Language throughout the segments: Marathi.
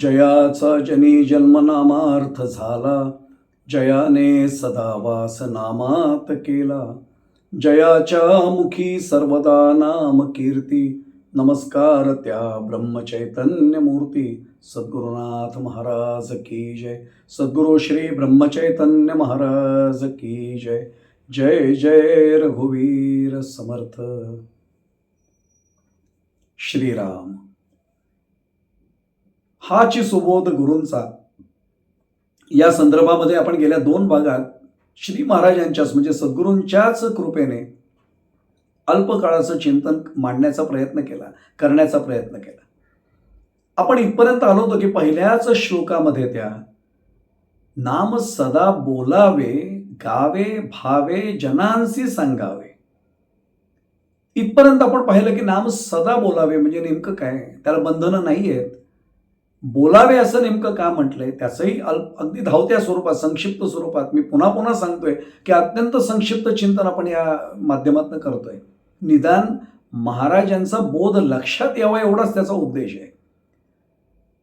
जयाचा जनी जन्मनामार्थ झाला जयाने सदा वास नामात केला. जयाच्या मुखी सर्वदा नाम कीर्ती नमस्कार त्या ब्रह्मचैतन्य मूर्ती सद्गुरुनाथ महाराज की जय. सद्गुरु श्री ब्रह्मचैतन्य महाराज की जय. जय जय रघुवीर समर्थ. श्रीराम. हाच सुबोध गुरूंचा. या संदर्भामध्ये आपण गेल्या दोन भागात श्री महाराजांच्याच म्हणजे सद्गुरूंच्याच कृपेने अल्पकाळाचं चिंतन मांडण्याचा प्रयत्न केला करण्याचा प्रयत्न केला. आपण इथपर्यंत आलो होतो की पहिल्याच श्लोकामध्ये त्या नाम सदा बोलावे गावे भावे जनांसी सांगावे. इथपर्यंत आपण पाहिलं की नाम सदा बोलावे म्हणजे नेमकं काय? त्याला बंधनं नाही आहेत बोलावे असं नेमकं का म्हटलंय? त्याचंही अल्प अगदी धावत्या स्वरूपात संक्षिप्त स्वरूपात मी पुन्हा पुन्हा सांगतोय की अत्यंत संक्षिप्त चिंतन आपण या माध्यमातून करतोय. निदान महाराजांचा बोध लक्षात यावा एवढाच त्याचा उद्देश आहे.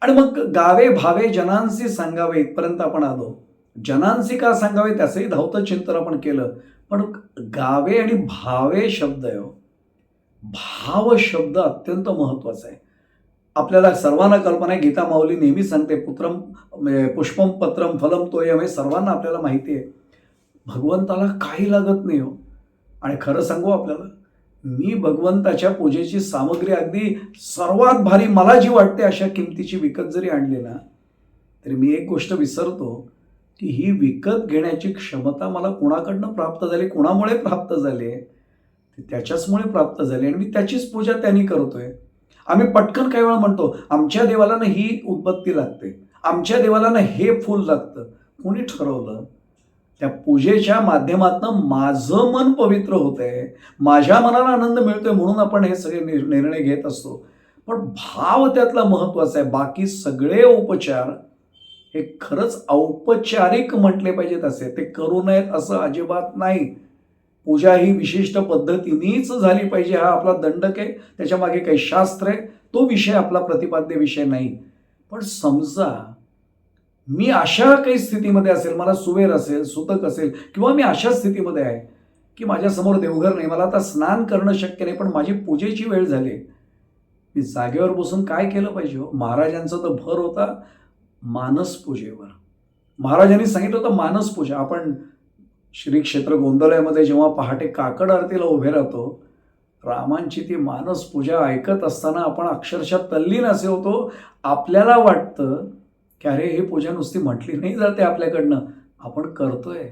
आणि मग गावे भावे जनांशी सांगावे इथपर्यंत आपण आलो. जनांशी का सांगावे त्याचंही धावतं चिंतन आपण केलं. पण गावे आणि भावे शब्द आहे हो. भाव शब्द अत्यंत महत्त्वाचा आहे. आपल्याला सर्वांना कल्पना आहे गीता माऊली नेहमी सांगते पुत्रम म्हणजे पुष्पम पत्रम फलम तोयम हे सर्वांना आपल्याला माहिती आहे. भगवंताला काही लागत नाही हो. आणि खरं सांगू आपल्याला मी भगवंताच्या पूजेची सामग्री अगदी सर्वात भारी मला जी वाटते अशा किमतीची विकत जरी आणली ना तरी मी एक गोष्ट विसरतो की ही विकत घेण्याची क्षमता मला कुणाकडनं प्राप्त झाली कुणामुळे प्राप्त झाली आहे? त्याच्याचमुळे प्राप्त झाली आणि मी त्याचीच पूजा त्यांनी करतोय. आम्ही पटकन काही वेळा म्हणतो आमच्या देवाला ना ही उदबत्ती लागते आमच्या देवाला ना हे फूल लागतं. कोणी ठरवलं? त्या पूजेच्या माध्यमातून माझं मन पवित्र होत आहे माझ्या मनाला आनंद मिळतोय म्हणून आपण हे सगळे निर्णय घेत असतो. पण भाव त्यातला महत्त्वाचा आहे. बाकी सगळे उपचार हे खरंच औपचारिक म्हटले पाहिजेत असे. ते करू नयेत असं अजिबात नाही. पूजा ही विशिष्ट पद्धतीनेच झाली पाहिजे. हा आपला दंडक आहे. त्याच्यामागे काही शास्त्र आहे. तो विषय आपला प्रतिपाद्य विषय नाही. पण समजा मी अशा काही स्थितीमध्ये असेल मला सुवेर असेल सुतक असेल किंवा मी अशा स्थितीमध्ये आहे की माझ्यासमोर देवघर नाही मला आता स्नान करणं शक्य नाही पण माझी पूजेची वेळ झाली. मी जागेवर बसून काय केलं पाहिजे हो? महाराजांचा तर भर होता मानस पूजेवर. महाराजांनी सांगितलं होतं मानस पूजा. आपण श्री क्षेत्र गोंधळ्यामध्ये जेव्हा पहाटे काकड आरतीला उभे राहतो रामांची ती मानस पूजा ऐकत असताना आपण अक्षरशः तल्लीन असे होतो. आपल्याला वाटतं की अरे ही पूजा नुसती म्हटली नाही जाते आपल्याकडनं. आपण करतोय.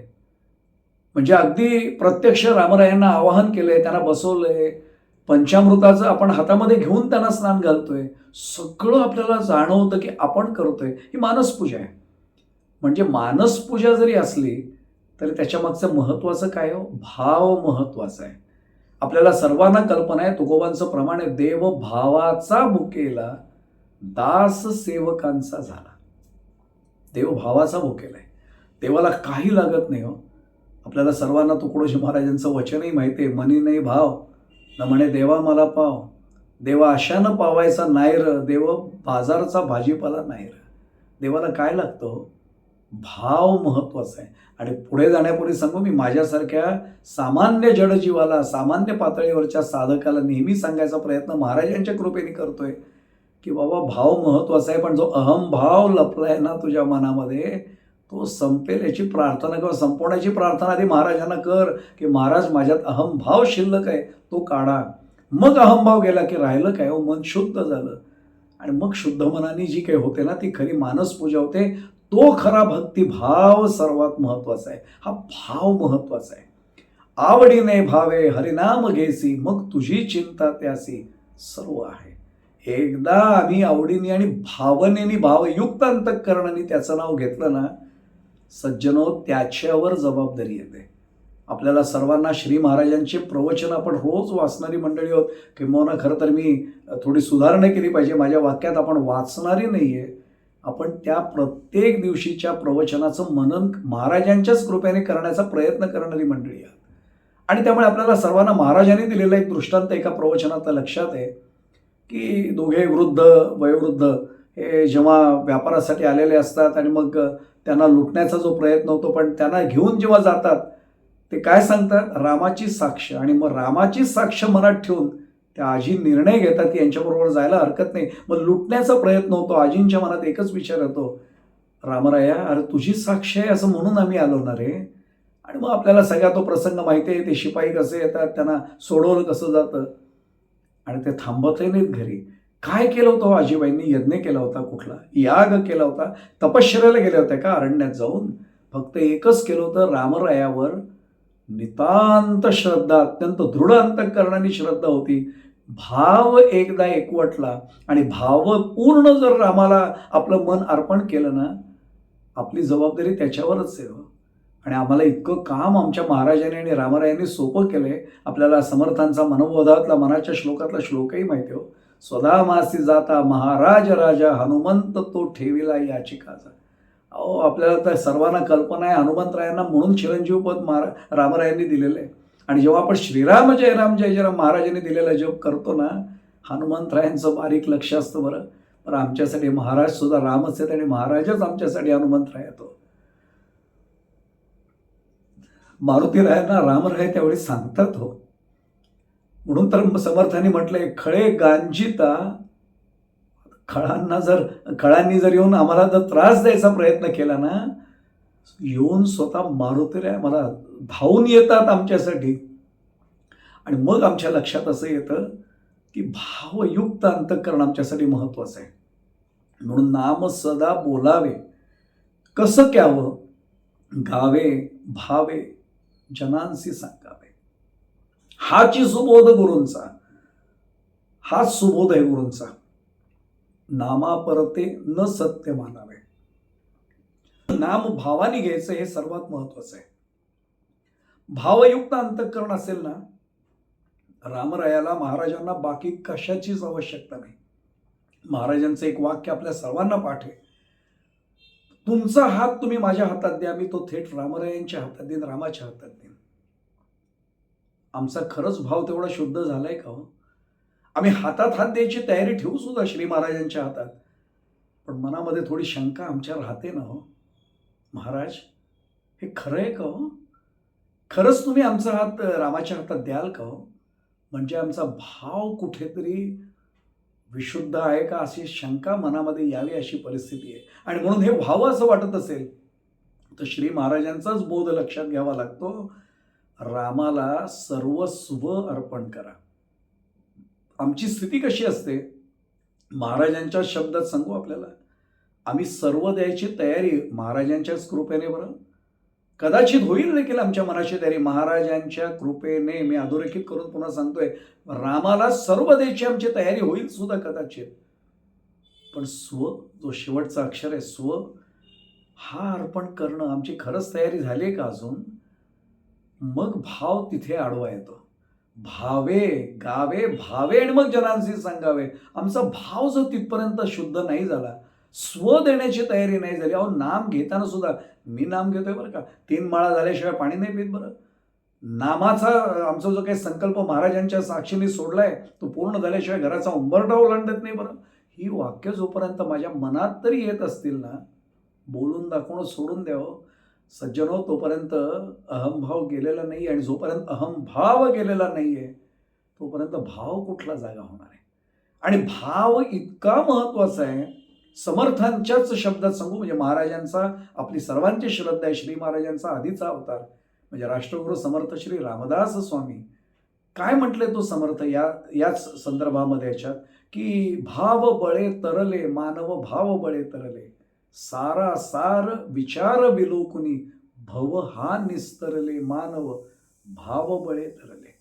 म्हणजे अगदी प्रत्यक्ष रामरायांना आवाहन केलंय त्यांना बसवलंय. पंचामृताचं आपण हातामध्ये घेऊन त्यांना स्नान घालतोय. सगळं आपल्याला जाणवतं की आपण करतोय. ही मानसपूजा आहे. म्हणजे मानसपूजा जरी असली तर त्याच्यामागचं महत्त्वाचं काय हो? भाव महत्त्वाचा आहे. आपल्याला सर्वांना कल्पना आहे तुकोबांचं प्रमाण देव भावाचा भुकेला दास सेवकांचा झाला. देव भावाचा भुकेला आहे. देवाला काही लागत नाही हो. आपल्याला सर्वांना तुकडोजी महाराजांचं वचनही माहिती आहे मनी नाही भाव. न म्हणे देवा मला पाव. देवा अशानं पावायचा नाही र देव बाजारचा भाजीपाला नाही र देवाला काय लागतं हो? भाव महत्त्वाचा आहे. आणि पुढे जाण्यापूर्वी सांगू मी माझ्यासारख्या सामान्य जडजीवाला सामान्य पातळीवरच्या साधकाला नेहमी सांगायचा प्रयत्न महाराजांच्या कृपेने करतोय की बाबा भाव महत्त्वाचा आहे पण जो अहम भाव लपलाय ना तुझ्या मनामध्ये तो संपेल याची प्रार्थना किंवा संपवण्याची प्रार्थना आधी महाराजांना कर की महाराज माझ्यात अहम भाव शिल्लक आहे तो काढा. मग अहमभाव गेला की राहिलं काय? हो मन शुद्ध झालं. आणि मग शुद्ध मनाने जी काही होते ना ती खरी मानस पूजा होते. तो खरा भक्तिभाव सर्वात महत्त्वाचा आहे. हा भाव महत्त्वाचा आहे. आवडीने भावे हरिनाम घेसी मग तुझी चिंता त्यासी सर्व आहे. एकदा आम्ही आवडीने आणि भावनेने भावयुक्त अंतकरणाने त्याचं नाव घेतलं ना सज्जनो त्याच्यावर जबाबदारी येते. आपल्याला सर्वांना श्री महाराजांचे प्रवचन आपण रोज वाचणारी मंडळी आहोत. किंवा खरं तर मी थोडी सुधारणा केली पाहिजे. माझ्या वाक्यात आपण वाचणारी नाही आहे आपण त्या प्रत्येक दिवशीच्या प्रवचनाचं मनन महाराजांच्याच कृपेने करण्याचा प्रयत्न करणारी मंडळी आहात. आणि त्यामुळे आपल्याला सर्वांना महाराजांनी दिलेला एक दृष्टांत एका प्रवचनात लक्षात आहे की दोघे वृद्ध वयोवृद्ध हे जेव्हा व्यापारासाठी आलेले असतात आणि मग त्यांना लुटण्याचा जो प्रयत्न होतो पण त्यांना घेऊन जेव्हा जातात ते काय सांगतात? रामाची साक्ष. आणि मग रामाची साक्ष मनात ठेवून त्या आजी निर्णय घेतात की यांच्याबरोबर जायला हरकत नाही. मग लुटण्याचा प्रयत्न होतो. आजींच्या मनात एकच विचार येतो. रामराया अरे तुझी साक्ष आहे असं म्हणून आम्ही आलो ना रे? आणि मग आपल्याला सगळा तो प्रसंग माहिती आहे. ते शिपाई कसे येतात त्यांना सोडवलं कसं जातं? आणि ते थांबतही नाहीत घरी. काय केलं होतं हो आजीबाईंनी? यज्ञ केला होता कुठला? याग केला होता? तपश्चर्याला गेल्या होत्या का? अरण्यात जाऊन? फक्त एकच केलं होतं रामरायावर. नितांत श्रद्धा अत्यंत दृढ अंतकरणाने श्रद्धा होती. भाव एकदा एकवटला आणि भाव पूर्ण जर रामाला आपलं मन अर्पण केलं ना आपली जबाबदारी त्याच्यावरच आहे हो. आणि आम्हाला इतकं काम आमच्या महाराजांनी आणि रामरायांनी सोपं केलंय. आपल्याला समर्थांचा मनोबोधातला मनाच्या श्लोकातला श्लोकही माहिती हो. स्वदा मासी जाता महाराज राजा हनुमंत तो ठेविला याचिकाचा. अहो आपल्याला तर सर्वांना कल्पना आहे हनुमंतरायांना म्हणून चिरंजीव पद महारा रामरायांनी दिलेलं. आहे आणि जेव्हा आपण श्रीराम जय राम जय जय राम महाराजांनी दिलेला जप करतो ना हनुमंतरायांचं बारीक लक्ष असतं बरं. पण आमच्यासाठी महाराज सुद्धा रामच आहेत आणि महाराजच आमच्यासाठी हनुमंतराय येतो हो. मारुतीरायांना रामराय त्यावेळी सांगतात हो. म्हणून तर समर्थांनी म्हटलंय खळे गांजिता खळांना जर खळांनी जर येऊन आम्हाला जर त्रास द्यायचा प्रयत्न केला ना येऊन स्वतः मारुतीराय मला धावून येतात आमच्यासाठी. आणि मग आमच्या लक्षात असं येतं की भावयुक्त अंतकरण आमच्यासाठी महत्वाचं आहे. म्हणून नाम सदा बोलावे. कसं क्यावं गावे भावे जनांसी सांगावे. हाची सुबोध गुरूंचा. हाच सुबोध आहे गुरूंचा. नामापरते न सत्य मानावे. नाम भावाने घ्यायचं हे सर्वात महत्वाचं आहे. भावयुक्त अंतःकरण असेल ना रामरायाला महाराजांना बाकी कशाचीच आवश्यकता नाही. महाराजांचं एक वाक्य आपल्या सर्वांना पाठ आहे. तुमचा हात तुम्ही माझ्या हातात द्या मी तो थेट रामरायांच्या हातात देईन रामाच्या हातात देईन. आमचा खरंच भाव तेवढा शुद्ध झालाय का हो? आम्ही हातात हात द्यायची तयारी ठेवू सुद्धा श्री महाराजांच्या हातात. पण मनामध्ये थोडी शंका आमच्या राहते ना हो. महाराज हे खरं आहे का हो? खरंच तुम्ही आमचा हात रामाच्या हातात द्याल का हो? म्हणजे आमचा भाव कुठेतरी विशुद्ध आहे का अशी शंका मनामध्ये यावी अशी परिस्थिती आहे. आणि म्हणून हे व्हावं असं वाटत असेल तर श्री महाराजांचाच बोध लक्षात घ्यावा लागतो. रामाला सर्वस्व अर्पण करा. आमची स्थिती कशी असते? महाराजांच्या शब्दात सांगू आपल्याला. आम्ही सर्व द्यायची तयारी महाराजांच्याच कृपेने बरं. कदाचित होईल देखील आमच्या मनाची तयारी. महाराजांच्या कृपेने मी अधोरेखित करून पुन्हा सांगतोय. रामाला सर्व द्यायची आमची तयारी होईल सुद्धा कदाचित. पण स्व जो शेवटचा अक्षर आहे स्व हा अर्पण करणं आमची खरंच तयारी झाली आहे का अजून? मग भाव तिथे आडवा येतो. भावे गावे भावे आणि मग जनांशी सांगावे. आमचा भाव जर तिथपर्यंत शुद्ध नाही झाला स्व देण्याची तयारी नाही झाली. अहो नाम घेताना सुद्धा मी नाम घेतोय बरं का? तीन माळा झाल्याशिवाय पाणी नाही पित बरं. नामाचा आमचा जो काही संकल्प महाराजांच्या साक्षीने सोडलाय तो पूर्ण झाल्याशिवाय घराचा उंबरटा ओलांडत नाही बरं. ही वाक्य जोपर्यंत माझ्या मनात तरी येत असतील ना बोलून दाखवणं सोडून द्यावं. सज्जनो तोपर्यंत अहमभाव गेलेला नाही आणि जोपर्यंत अहमभाव गेलेला नाही आहे तोपर्यंत भाव कुठला जागा होणार आहे? आणि भाव इतका महत्त्वाचा आहे समर्थांच्याच शब्दात सांगू म्हणजे महाराजांचा आपली सर्वांची श्रद्धा आहे श्री महाराजांचा आधीचा अवतार म्हणजे राष्ट्रगुरू समर्थ श्री रामदास स्वामी. काय म्हटले तो समर्थ या याच संदर्भामध्ये याच्यात? की भाव बळे तरले मानव भाव बळे तरले. सारा सार विचार विलोकुनी भव हा निस्तरले मानव भाव बळे तरले.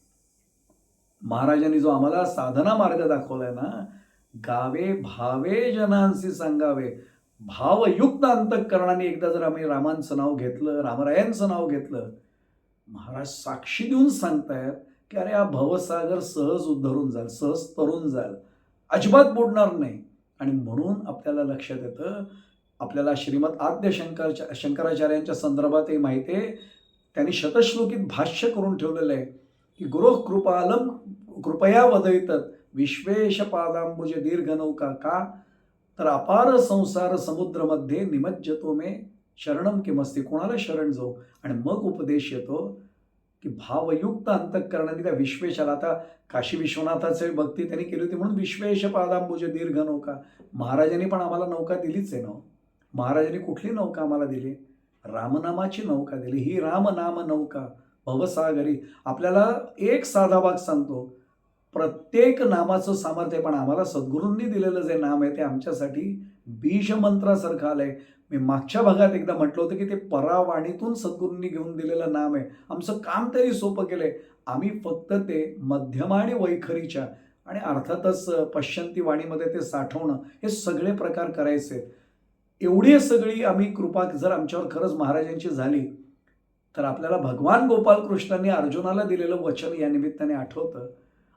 महाराजांनी जो आम्हाला साधना मार्ग दाखवलाय ना गावे भावे जनांशी सांगावे भावयुक्त अंतकरणाने एकदा जर आम्ही रामांचं नाव घेतलं रामरायांचं नाव घेतलं महाराज साक्षी देऊन सांगतायत की अरे हा भवसागर सहज उद्धरून जाल सहज तरून जाल अजिबात बुडणार नाही. आणि म्हणून आपल्याला लक्षात येतं आपल्याला श्रीमद आद्य शंकरच्या शंकराचार्यांच्या संदर्भात हे माहिती आहे. त्यांनी शतश्लोकीत भाष्य करून ठेवलेलं आहे की गुरु कृपालम कृपया वदयतात विश्वेश पादांबुज दीर्घ नौका का? तर अपार संसार समुद्रमध्ये निमज्जतो मे शरणम किमस्ती कोणाला शरण जाऊ? आणि मग उपदेश येतो की भावयुक्त अंतःकरणाने त्या विश्वेशाला. आता काशी विश्वनाथाचे भक्ती त्यांनी केली होती म्हणून विश्वेश पादांबुज दीर्घ नौका. महाराजांनी पण आम्हाला नौका दिलीच आहे ना हो? महाराजांनी कुठली नौका आम्हाला दिली? रामनामाची नौका दिली. ही रामनाम नौका. भवसागरी. आपल्याला एक साधा भाग सांगतो. प्रत्येक नामाचं सामर्थ्य पण आम्हाला सद्गुरूंनी दिलेलं जे नाम आहे ते आमच्यासाठी बीजमंत्रासारखं आहे मी मागच्या भागात एकदा म्हटलं होतं की ते परावाणीतून सद्गुरूंनी घेऊन दिलेलं नाम आहे. आमचं काम तरी सोपं केलंय. आम्ही फक्त ते मध्यम आणि वैखरीच्या आणि अर्थातच पश्चंती वाणीमध्ये ते साठवणं हे सगळे प्रकार करायचे. आहेत. एवढी सगळी आम्ही कृपा जर आमच्यावर खरंच महाराजांची झाली तर आपल्याला भगवान गोपालकृष्णांनी अर्जुनाला दिलेलं वचन या निमित्ताने आठवतं.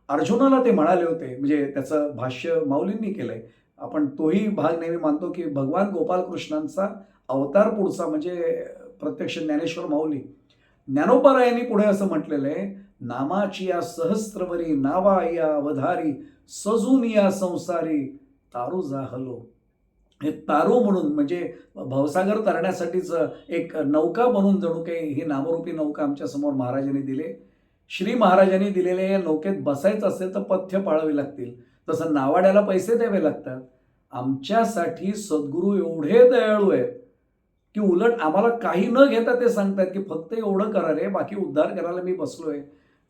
अर्जुनाला ते म्हणाले होते म्हणजे त्याचं भाष्य माऊलींनी केलंय. आपण तोही भाग नेहमी मानतो की भगवान गोपालकृष्णांचा अवतार पुढचा म्हणजे प्रत्यक्ष ज्ञानेश्वर माऊली. ज्ञानोपारायांनी पुढे असं म्हटलेलं आहे नामाची या सहस्त्रवरी नावा या अवधारी सजून या संसारी तारू जाहलो तारू म्हणून म्हणजे भवसागर तरण्यासाठीच एक नौका बनून जणू काही ही नामरूपी नौका आमच्यासमोर महाराजांनी दिले. श्री महाराजांनी दिलेल्या या नौकेत बसायचं असेल तर पथ्य पाळावी लागतील. तसं नावाड्याला पैसे द्यावे लागतात. आमच्यासाठी सद्गुरू एवढे दयाळू आहेत की उलट आम्हाला काही न घेता ते सांगतात की फक्त एवढं करा रे बाकी उद्धार करायला मी बसलोय.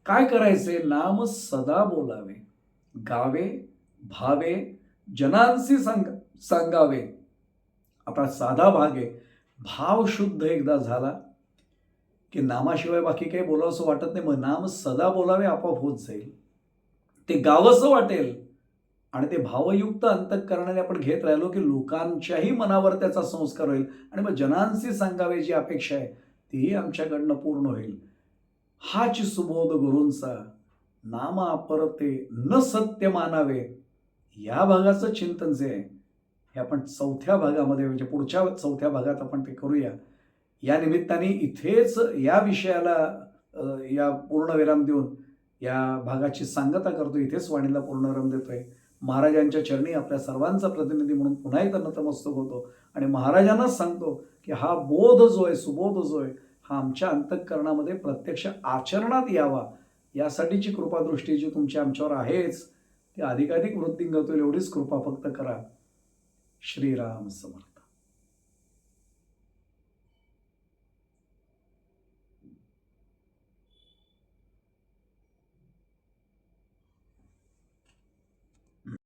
काय करायचे? नाम सदा बोलावे. गावे भावे जनांशी सांग. सांगावे. आता साधा भाग आहे. भाव शुद्ध एकदा झाला की नामाशिवाय बाकी काही बोलावंसं वाटत नाही. मग नाम सदा बोलावे आपोआप होत जाईल. ते गावंसं वाटेल आणि ते भावयुक्त अंतकरणाने आपण घेत राहिलो की लोकांच्याही मनावर त्याचा संस्कार होईल आणि मग जनांशी सांगावे जी अपेक्षा आहे तीही आमच्याकडनं पूर्ण होईल. हाच सुबोध गुरूंचा. नाम अपरते न सत्य मानावे. या भागाचं चिंतन जे आहे हे आपण चौथ्या भागामध्ये म्हणजे पुढच्या चौथ्या भागात आपण ते करूया. या निमित्ताने इथेच या विषयाला या पूर्णविराम देऊन या भागाची सांगता करतो. इथेच वाणीला पूर्णविराम देतोय. महाराजांच्या चरणी आपल्या सर्वांचा प्रतिनिधी म्हणून पुन्हा एकदा नतमस्तक होतो. आणि महाराजांनाच सांगतो की हा बोध जो आहे सुबोध जो आहे हा आमच्या अंतःकरणामध्ये प्रत्यक्ष आचरणात यावा. यासाठीची कृपादृष्टी जी तुमची आमच्यावर आहेच ती अधिकाधिक वृद्धिंगत होईल एवढीच कृपा फक्त करा. श्रीराम समर्थ